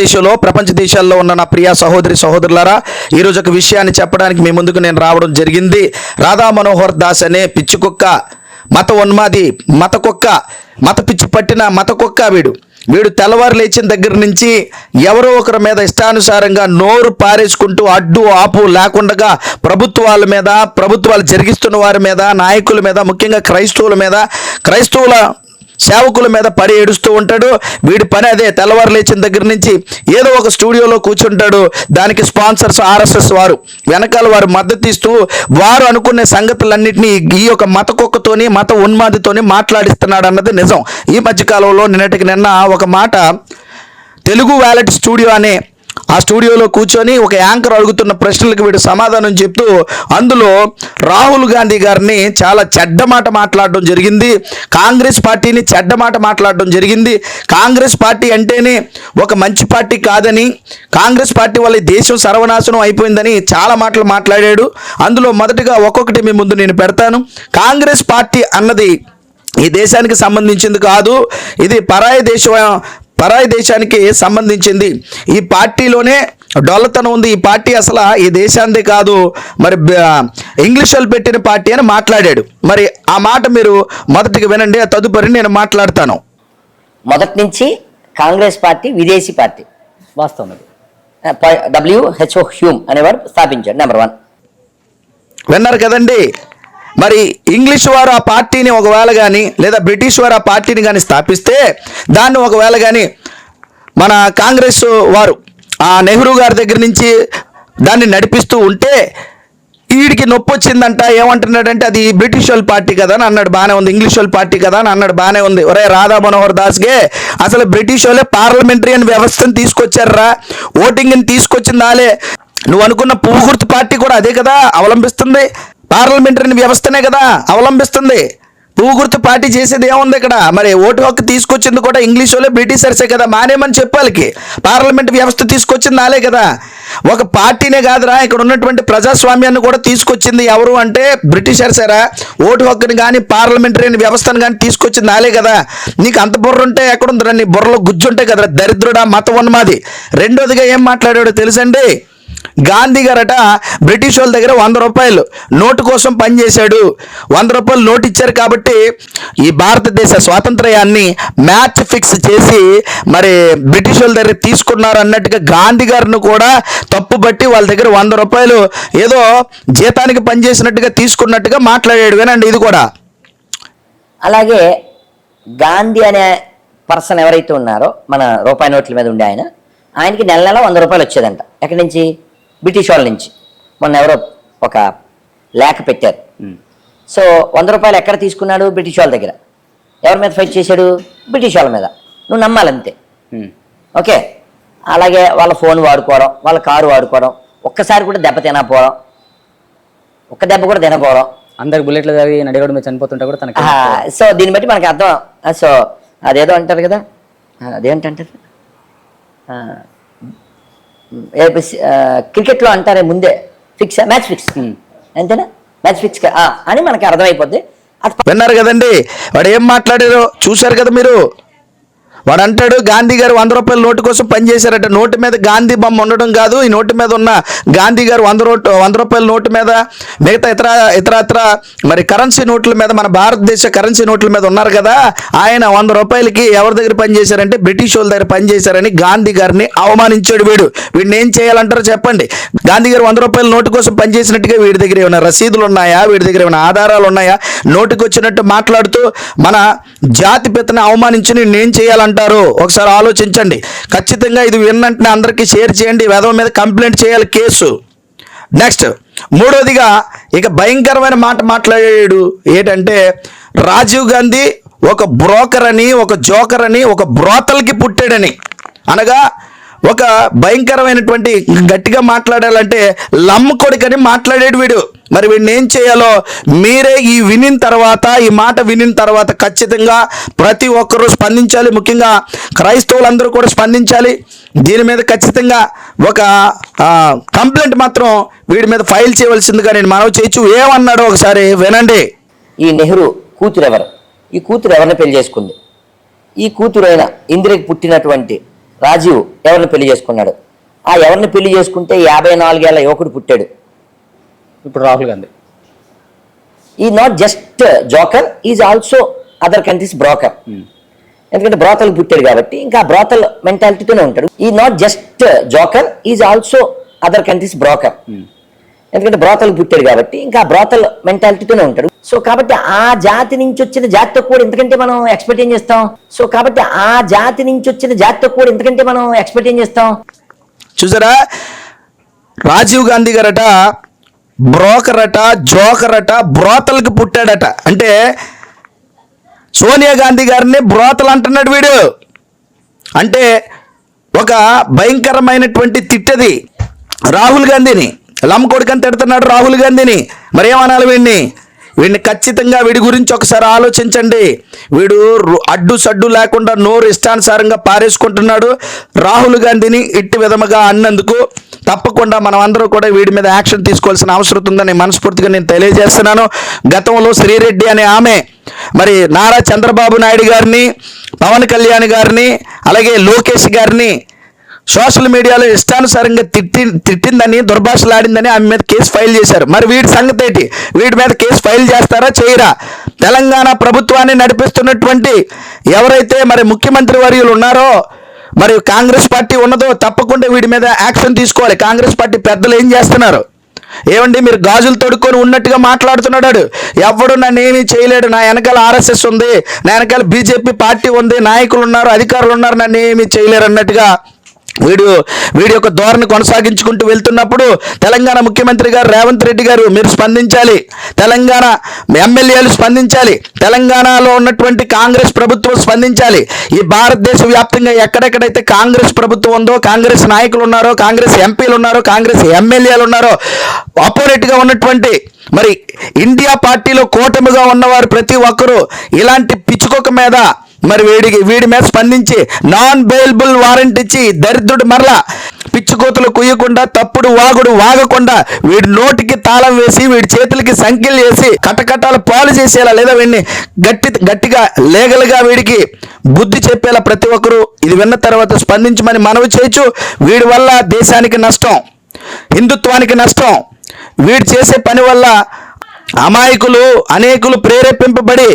దేశంలో ప్రపంచ దేశాల్లో ఉన్న నా ప్రియ సహోదరి సహోదరులారా ఈరోజు ఒక విషయాన్ని చెప్పడానికి మీ ముందుకు నేను రావడం జరిగింది. రాధా మనోహర్ దాస్ అనే పిచ్చి కుక్క మత ఉన్మాది మత కుక్క మత పిచ్చి పట్టిన మత కుక్క వీడు. వీడు తెల్లవారు లేచిన దగ్గర నుంచి ఎవరో ఒకరి మీద ఇష్టానుసారంగా నోరు పారేసుకుంటూ అడ్డు ఆపు లేకుండా ప్రభుత్వాల మీద ప్రభుత్వాలు జరిగిస్తున్న వారి మీద నాయకుల మీద ముఖ్యంగా క్రైస్తవుల మీద క్రైస్తవుల సేవకుల మీద పడి ఏడుస్తూ ఉంటాడు. వీడి పని అదే తెల్లవారు లేచిన దగ్గర నుంచి ఏదో ఒక స్టూడియోలో కూర్చుంటాడు. దానికి స్పాన్సర్స్ ఆర్ఎస్ఎస్ వారు. వెనకాల వారు మద్దతు ఇస్తూ వారు అనుకునే సంగతులన్నింటినీ ఈ యొక్క మత కుక్కతోని మత ఉన్మాదితోని మాట్లాడిస్తున్నాడు అన్నది నిజం. ఈ మధ్యకాలంలో నిన్నటికి నిన్న ఒక మాట తెలుగు వ్యాలెట్ స్టూడియో అనే ఆ స్టూడియోలో కూర్చొని ఒక యాంకర్ అడుగుతున్న ప్రశ్నలకు వీడు సమాధానం చెప్తూ అందులో రాహుల్ గాంధీ గారిని చాలా చెడ్డ మాట మాట్లాడడం జరిగింది. కాంగ్రెస్ పార్టీని చెడ్డ మాట మాట్లాడడం జరిగింది. కాంగ్రెస్ పార్టీ అంటేనే ఒక మంచి పార్టీ కాదని కాంగ్రెస్ పార్టీ వల్ల ఈ దేశం సర్వనాశనం అయిపోయిందని చాలా మాటలు మాట్లాడాడు. అందులో మొదటగా ఒక్కొక్కటి మీ ముందు నేను పెడతాను. కాంగ్రెస్ పార్టీ అన్నది ఈ దేశానికి సంబంధించింది కాదు. ఇది పరాయి దేశం పరాయి దేశానికి సంబంధించింది. ఈ పార్టీలోనే డొల్లతనం ఉంది. ఈ పార్టీ అసలు ఈ దేశాందే కాదు. మరి ఇంగ్లీష్ వాళ్ళు పెట్టిన పార్టీ అని మాట్లాడాడు. మరి ఆ మాట మీరు మొదటిగా వినండి ఆ తదుపరి నేను మాట్లాడతాను. మొదటి నుంచి కాంగ్రెస్ పార్టీ విదేశీ పార్టీ. వాస్తవం డబ్ల్యూహెచ్ఓ హ్యూమ్ అనేవారు స్థాపించాడు నెంబర్ వన్ విన్నారు కదండి. మరి ఇంగ్లీష్ వారు ఆ పార్టీని ఒకవేళ కానీ లేదా బ్రిటిష్ వారు ఆ పార్టీని కానీ స్థాపిస్తే దాన్ని ఒకవేళ కానీ మన కాంగ్రెస్ వారు ఆ నెహ్రూ గారి దగ్గర నుంచి దాన్ని నడిపిస్తూ ఉంటే వీడికి నొప్పి వచ్చిందంట ఏమంటున్నాడంటే అది బ్రిటిష్ వాళ్ళ పార్టీ కదా అని అన్నాడు బాగానే ఉంది ఇంగ్లీష్ వాళ్ళ పార్టీ కదా అని అన్నాడు బాగానే ఉంది. ఒరే రాధా మనోహర్ దాస్గే అసలు బ్రిటిష్ వాళ్ళే పార్లమెంటరీ వ్యవస్థను తీసుకొచ్చారా ఓటింగ్ని తీసుకొచ్చిందాలే నువ్వు అనుకున్న పువ్వు గుర్తు పార్టీ కూడా అదే కదా అవలంబిస్తుంది. పార్లమెంటరీ వ్యవస్థనే కదా అవలంబిస్తుంది. పువ్వు గుర్తు పార్టీ చేసేది ఏముంది ఇక్కడ? మరి ఓటు హక్కు తీసుకొచ్చింది కూడా ఇంగ్లీష్ వాళ్ళే బ్రిటిషర్సే కదా మానేమని చెప్పాలికి. పార్లమెంట్ వ్యవస్థ తీసుకొచ్చింది నాలే కదా. ఒక పార్టీనే కాదురా ఇక్కడ ఉన్నటువంటి ప్రజాస్వామ్యాన్ని కూడా తీసుకొచ్చింది ఎవరు అంటే బ్రిటిషర్సేరా. ఓటు హక్కుని కానీ పార్లమెంటరీ వ్యవస్థను కానీ తీసుకొచ్చింది నాలే కదా. నీకు అంత బుర్ర ఉంటే ఎక్కడుందిరా? నీ బుర్రలో గుజ్జుంటే కదరా దరిద్రుడా మత ఉన్నమాది రెండోదిగా ఏం మాట్లాడాడో తెలుసండి? గాంధీ గారట బ్రిటిష్ వాళ్ళ దగ్గర వంద రూపాయలు నోటు కోసం పనిచేశాడు. వంద రూపాయలు నోటు ఇచ్చారు కాబట్టి ఈ భారతదేశ స్వాతంత్ర్యాన్ని మ్యాచ్ ఫిక్స్ చేసి మరి బ్రిటిష్ వాళ్ళ దగ్గర తీసుకున్నారు అన్నట్టుగా గాంధీ గారిని కూడా తప్పు బట్టి వాళ్ళ దగ్గర వంద రూపాయలు ఏదో జీతానికి పనిచేసినట్టుగా తీసుకున్నట్టుగా మాట్లాడాడు కానండి ఇది కూడా. అలాగే గాంధీ అనే పర్సన్ ఎవరైతే ఉన్నారో మన రూపాయి నోట్ల మీద ఉండే ఆయన ఆయనకి నెల నెల వంద రూపాయలు వచ్చేదంట. ఎక్కడి నుంచి? బ్రిటిష్ వాళ్ళ నుంచి. మొన్న ఎవరో ఒక లేఖ పెట్టారు. సో వంద రూపాయలు ఎక్కడ తీసుకున్నాడు? బ్రిటిష్ వాళ్ళ దగ్గర. ఎవరి మీద ఫైట్ చేశాడు? బ్రిటిష్ వాళ్ళ మీద. నువ్వు నమ్మాలంతే. ఓకే? అలాగే వాళ్ళ ఫోన్ వాడుకోవడం వాళ్ళ కారు వాడుకోవడం ఒక్కసారి కూడా దెబ్బ తినకపోవడం ఒక్క దెబ్బ కూడా తినకపోవడం. అందరికి బుల్లెట్లు తగిలి నడిగడం మీద చనిపోతుంటే కూడా తనకి సో దీన్ని బట్టి మనకి అర్థం. సో అదేదో అంటారు కదా? అదేంటంటారు? క్రికెట్లో అంటారే ముందే ఫిక్స్ మ్యాచ్ ఫిక్స్. అంతేనా? మ్యాచ్ ఫిక్స్ అని మనకి అర్థమైపోద్ది. విన్నారు కదండి? వాడు ఏం మాట్లాడారో చూశారు కదా మీరు? వాడు అంటాడు గాంధీ గారు వంద రూపాయల నోటు కోసం పనిచేశారట నోటు మీద గాంధీ బొమ్మ ఉండడం కాదు ఈ నోటు మీద ఉన్న గాంధీ గారు వంద నోటు వంద రూపాయల నోటు మీద మిగతా ఇతర ఇతర ఇతర మరి కరెన్సీ నోట్ల మీద మన భారతదేశ కరెన్సీ నోట్ల మీద ఉన్నారు కదా ఆయన వంద రూపాయలకి ఎవరి దగ్గర పనిచేశారంటే బ్రిటిష్ వాళ్ళ దగ్గర పనిచేశారని గాంధీ గారిని అవమానించాడు వీడు. వీడిని ఏం చేయాలంటారో చెప్పండి. గాంధీ గారు వంద రూపాయల నోటు కోసం పనిచేసినట్టుగా వీడి దగ్గర ఏమైనా రసీదులు ఉన్నాయా? వీడి దగ్గర ఏమైనా ఆధారాలు ఉన్నాయా? నోటుకు వచ్చినట్టు మాట్లాడుతూ మన జాతి పెత్తని అవమానించి నేను ఏం చేయాలంటారు ఒకసారి ఆలోచించండి. ఖచ్చితంగా ఇది విన్నంటే అందరికీ షేర్ చేయండి. వెధవ మీద కంప్లైంట్ చేయాలి కేసు. నెక్స్ట్ మూడోదిగా ఇక భయంకరమైన మాట మాట్లాడాడు. ఏంటంటే రాజీవ్ గాంధీ ఒక బ్రోకర్ అని ఒక జోకర్ అని ఒక బ్రోతల్కి పుట్టాడని. అనగా ఒక భయంకరమైనటువంటి గట్టిగా మాట్లాడాలంటే లమ్మ కొడుకని మాట్లాడాడు వీడు. మరి వీడిని ఏం చేయాలో మీరే ఈ వినిన తర్వాత ఈ మాట వినిన తర్వాత ఖచ్చితంగా ప్రతి ఒక్కరూ స్పందించాలి. ముఖ్యంగా క్రైస్తవులందరూ కూడా స్పందించాలి. దీని మీద ఖచ్చితంగా ఒక కంప్లైంట్ మాత్రం వీడి మీద ఫైల్ చేయవలసిందిగా నేను మనవి చేయొచ్చు. ఏమన్నాడో ఒకసారి వినండి. ఈ నెహ్రూ కూతురు ఎవరు ఈ కూతురు ఎవరిని పెళ్ళి చేసుకుంది? ఈ కూతురు అయిన ఇందిరకి పుట్టినటువంటి రాజీవ్ ఎవరిని పెళ్ళి చేసుకున్నాడు? ఆ ఎవరిని పెళ్ళి చేసుకుంటే యాభై నాలుగేళ్ళ యువకుడు పుట్టాడు? ఇప్పుడు Rahul Gandhi. He not just joker is also other countries broker ఎందుకంటే బ్రోతలు పుట్టాడు కాబట్టి ఇంకా బ్రోతల్ మెంటాలిటీతోనే ఉంటాడు. He not just joker is also other countries broker ఎందుకంటే బ్రోతలు పుట్టాడు కాబట్టి ఇంకా బ్రోతల్ మెంటాలిటీతోనే ఉంటాడు. సో కాబట్టి ఆ జాతి నుంచి వచ్చిన జాతితో కూడా ఎందుకంటే మనం ఎక్స్పెక్ట్ ఏం చేస్తాం? సో కాబట్టి ఆ జాతి నుంచి వచ్చిన జాతితో కూడా ఎందుకంటే మనం ఎక్స్పెక్ట్ ఏం చేస్తాం? చూసారా? రాజీవ్ గాంధీ గారట బ్రోకర్ అట జోకర్ అట బ్రోతలకు పుట్టాడట. అంటే సోనియా గాంధీ గారిని బ్రోతలు అంటున్నాడు వీడు. అంటే ఒక భయంకరమైనటువంటి తిట్టది రాహుల్ గాంధీని. లమ్ కొడుకని తిడుతున్నాడు రాహుల్ గాంధీని. మరేమనాలి వీడిని వీడిని ఖచ్చితంగా వీడి గురించి ఒకసారి ఆలోచించండి. వీడు రు- అడ్డు సడ్డు లేకుండా నోరు ఇష్టానుసారంగా పారేసుకుంటున్నాడు రాహుల్ గాంధీని ఇట్టి విధముగా అన్నందుకు. తప్పకుండా మనం అందరూ కూడా వీడి మీద యాక్షన్ తీసుకోవాల్సిన అవసరం ఉందని మనస్ఫూర్తిగా నేను తెలియజేస్తున్నాను. గతంలో శ్రీరెడ్డి అనే ఆమె మరి నారా చంద్రబాబు నాయుడు గారిని పవన్ కళ్యాణ్ గారిని అలాగే లోకేష్ గారిని సోషల్ మీడియాలో ఇష్టానుసారంగా తిట్టి తిట్టిందని దుర్భాషలాడిందని ఆమె మీద కేసు ఫైల్ చేశారు. మరి వీడి సంగతి ఏంటి? వీడి మీద కేసు ఫైల్ చేస్తారా చేయరా? తెలంగాణ ప్రభుత్వాన్ని నడిపిస్తున్నటువంటి ఎవరైతే మరి ముఖ్యమంత్రి వర్యులు ఉన్నారో మరి కాంగ్రెస్ పార్టీ ఉన్నదో తప్పకుండా వీడి మీద యాక్షన్ తీసుకోవాలి. కాంగ్రెస్ పార్టీ పెద్దలు ఏం చేస్తున్నారు? ఏమండి మీరు గాజులు తొడుక్కొని ఉన్నట్టుగా మాట్లాడుతున్నాడు ఎవడు నన్నేమీ చేయలేడు. నా వెనకాల ఆర్ఎస్ఎస్ ఉంది. నా వెనకాల బీజేపీ పార్టీ ఉంది. నాయకులు ఉన్నారు అధికారులు ఉన్నారు. నన్ను ఏమీ చేయలేరు అన్నట్టుగా వీడు వీడి యొక్క ధోరణి కొనసాగించుకుంటూ వెళ్తున్నప్పుడు తెలంగాణ ముఖ్యమంత్రి గారు రేవంత్ రెడ్డి గారు మీరు స్పందించాలి. తెలంగాణ ఎమ్మెల్యేలు స్పందించాలి. తెలంగాణలో ఉన్నటువంటి కాంగ్రెస్ ప్రభుత్వం స్పందించాలి. ఈ భారతదేశ వ్యాప్తంగా ఎక్కడెక్కడైతే కాంగ్రెస్ ప్రభుత్వం ఉందో కాంగ్రెస్ నాయకులు ఉన్నారో కాంగ్రెస్ ఎంపీలు ఉన్నారో కాంగ్రెస్ ఎమ్మెల్యేలు ఉన్నారో ఆపోనెట్గా ఉన్నటువంటి మరి ఇండియా పార్టీలో కూటమిగా ఉన్నవారు ప్రతి ఒక్కరూ ఇలాంటి పిచ్చుకొక మీద మరి వీడికి వీడి మీద స్పందించి నాన్ బెయిలబుల్ వారెంట్ ఇచ్చి దరిద్రుడు మరలా పిచ్చుకోతలు కుయ్యకుండా తప్పుడు వాగుడు వాగకుండా వీడి నోటికి తాళం వేసి వీడి చేతులకి సంఖ్యలు వేసి కటకటాలు పాలు చేసేలా లేదా వీడిని గట్టి గట్టిగా లేగలుగా వీడికి బుద్ధి చెప్పేలా ప్రతి ఒక్కరూ ఇది విన్న తర్వాత స్పందించమని మనవి చేయొచ్చు. వీడి వల్ల దేశానికి నష్టం హిందుత్వానికి నష్టం వీడు చేసే పని వల్ల అమాయకులు అనేకులు ప్రేరేపింపబడి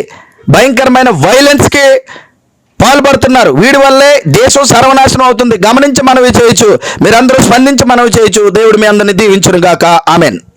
భయంకరమైన వైలెన్స్కి పాల్పడుతున్నారు. వీడి వల్లే దేశం సర్వనాశనం అవుతుంది. గమనించి మనవి చేయొచ్చు. మీరందరూ స్పందించి మనవి చేయొచ్చు. దేవుడు మీ అందరిని దీవించును గాక ఆమెన్.